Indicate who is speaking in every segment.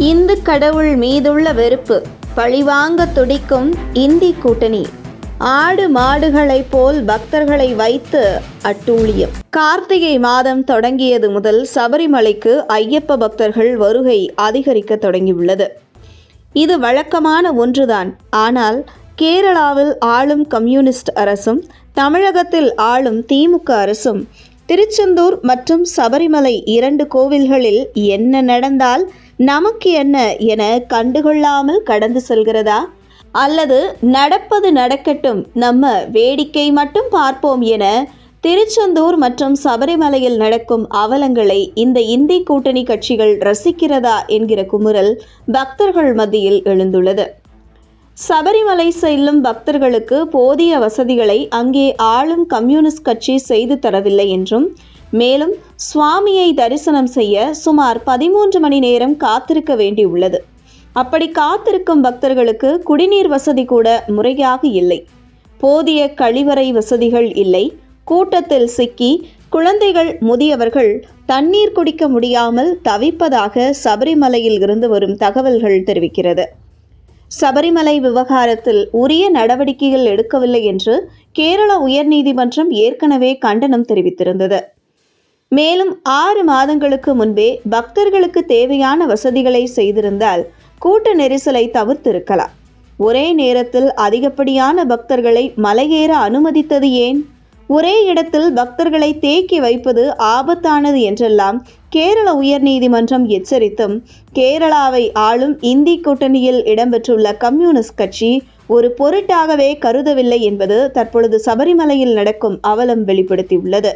Speaker 1: இந்து கடவுள் மீதுள்ள வெறுப்பு பழிவாங்க துடிக்கும் இந்தி கூட்டணி. ஆடு மாடுகளைப் போல் பக்தர்களை வைத்து அட்டூழியம். கார்த்திகை மாதம் தொடங்கியது முதல் சபரிமலைக்கு ஐயப்ப பக்தர்கள் வருகை அதிகரிக்க தொடங்கியுள்ளது. இது வழக்கமான ஒன்றுதான். ஆனால் கேரளாவில் ஆளும் கம்யூனிஸ்ட் அரசும் தமிழகத்தில் ஆளும் திமுக அரசும் திருச்செந்தூர் மற்றும் சபரிமலை இரண்டு கோவில்களில் என்ன நடந்தால் நமக்கு என்ன என கண்டுகொள்ளாமல் கடந்து செல்கிறதா? அல்லது நடப்பது நடக்கட்டும் நம்ம வேடிக்கை மட்டும் பார்ப்போம் என திருச்செந்தூர் மற்றும் சபரிமலையில் நடக்கும் அவலங்களை இந்த இந்தி கூட்டணி கட்சிகள் ரசிக்கிறதா என்கிற குமுறல் பக்தர்கள் மத்தியில் எழுந்துள்ளது. சபரிமலை செல்லும் பக்தர்களுக்கு போதிய வசதிகளை அங்கே ஆளும் கம்யூனிஸ்ட் கட்சி செய்து தரவில்லை என்றும் மேலும் சுவாமியை தரிசனம் செய்ய சுமார் பதிமூன்று மணி நேரம் காத்திருக்க வேண்டியுள்ளது. அப்படி காத்திருக்கும் பக்தர்களுக்கு குடிநீர் வசதி கூட முறையாக இல்லை. போதிய கழிவறை வசதிகள் இல்லை. கூட்டத்தில் சிக்கி குழந்தைகள் முதியவர்கள் தண்ணீர் குடிக்க முடியாமல் தவிப்பதாக சபரிமலையில் இருந்து வரும் தகவல்கள் தெரிவிக்கிறது. சபரிமலை விவகாரத்தில் உரிய நடவடிக்கைகள் எடுக்கவில்லை என்று கேரள உயர்நீதிமன்றம் ஏற்கனவே கண்டனம் தெரிவித்திருந்தது. மேலும் ஆறு மாதங்களுக்கு முன்பே பக்தர்களுக்கு தேவையான வசதிகளை செய்திருந்தால் கூட்ட நெரிசலை தவிர்த்திருக்கலாம். ஒரே நேரத்தில் அதிகப்படியான பக்தர்களை மலையேற அனுமதித்தது ஏன்? ஒரே இடத்தில் பக்தர்களை தேக்கி வைப்பது ஆபத்தானது என்றெல்லாம் கேரள உயர்நீதிமன்றம் எச்சரித்தும் கேரளாவை ஆளும் இந்தி கூட்டணியில் இடம்பெற்றுள்ள கம்யூனிஸ்ட் கட்சி ஒரு பொருட்டாகவே கருதவில்லை என்பது தற்பொழுது சபரிமலையில் நடக்கும் அவலம் வெளிப்படுத்தியுள்ளது.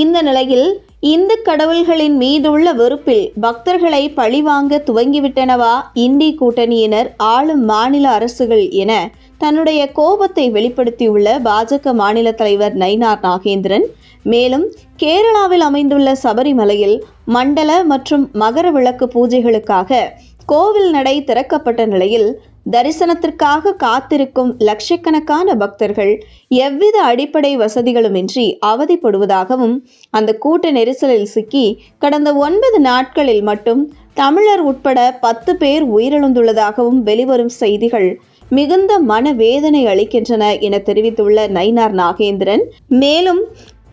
Speaker 1: இந்த நிலையில் இந்து கடவுள்களின் மீதுள்ள வெறுப்பில் பக்தர்களை பழிவாங்க துவங்கிவிட்டனவா? இந்தி கூட்டணியினர் ஆளும் மாநில அரசுகள் என தன்னுடைய கோபத்தை வெளிப்படுத்தியுள்ள பாஜக மாநில தலைவர் நயினார் நாகேந்திரன். மேலும் கேரளாவில் அமைந்துள்ள சபரிமலையில் மண்டல மற்றும் மகர விளக்கு பூஜைகளுக்காக கோவில் நடை திறக்கப்பட்ட நிலையில் தரிசனத்திற்காக காத்திருக்கும் லட்சக்கணக்கான பக்தர்கள் எவ்வித அடிப்படை வசதிகளுமின்றி அவதிப்படுவதாகவும் அந்த கூட்ட நெரிசலில் சிக்கி கடந்த ஒன்பது நாட்களில் மட்டும் தமிழர் உட்பட பத்து பேர் உயிரிழந்துள்ளதாகவும் வெளிவரும் செய்திகள் மிகுந்த மனவேதனை அளிக்கின்றன என தெரிவித்துள்ள நயினார் நாகேந்திரன். மேலும்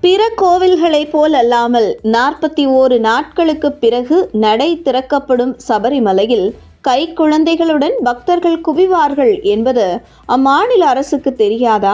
Speaker 1: பிற கோவில்களைப் போல் அல்லாமல் நாற்பத்தி ஓரு நாட்களுக்கு பிறகு நடை திறக்கப்படும் சபரிமலையில் கை குழந்தைகளுடன் பக்தர்கள் குவிவார்கள் என்பது அம்மாநில அரசுக்கு தெரியாதா?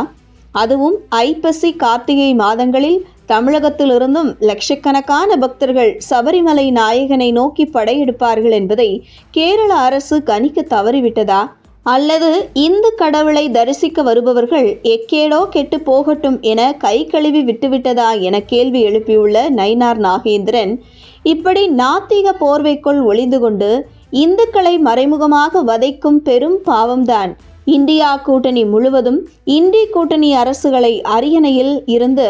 Speaker 1: அதுவும் ஐப்பசி கார்த்திகை மாதங்களில் தமிழகத்திலிருந்தும் லட்சக்கணக்கான பக்தர்கள் சபரிமலை நாயகனை நோக்கி படையெடுப்பார்கள் என்பதை கேரள அரசு கணிக்க தவறிவிட்டதா? அல்லது இந்து கடவுளை தரிசிக்க வருபவர்கள் எக்கேடோ கெட்டு போகட்டும் என கை கழுவி விட்டுவிட்டதா என கேள்வி எழுப்பியுள்ள நயினார் நாகேந்திரன் இப்படி நாத்திக போர்வைக்குள் ஒளிந்து கொண்டு இந்துக்களை மறைமுகமாக வதைக்கும் பெரும் பாவம்தான். இந்தியா கூட்டணி முழுவதும் இந்தி கூட்டணி அரசுகளை அரியணையில் இருந்து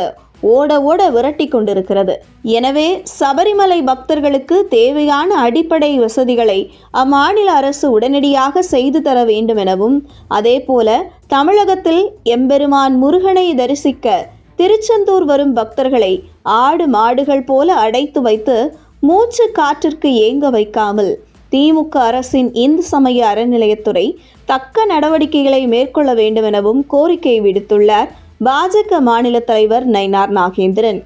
Speaker 1: ஓட ஓட விரட்டி கொண்டிருக்கிறது. எனவே சபரிமலை பக்தர்களுக்கு தேவையான அடிப்படை வசதிகளை அம்மாநில அரசு உடனடியாக செய்து தர வேண்டும் எனவும் அதேபோல தமிழகத்தில் எம்பெருமான் முருகனை தரிசிக்க திருச்செந்தூர் வரும் பக்தர்களை ஆடு மாடுகள் போல அடைத்து வைத்து மூச்சு காற்றிற்கு ஏங்க வைக்காமல் திமுக அரசின் இந்து சமய அறநிலையத்துறை தக்க நடவடிக்கைகளை மேற்கொள்ள வேண்டும் எனவும் கோரிக்கை விடுத்துள்ளார். பாஜக மாநில தலைவர் நயினார் நாகேந்திரன்.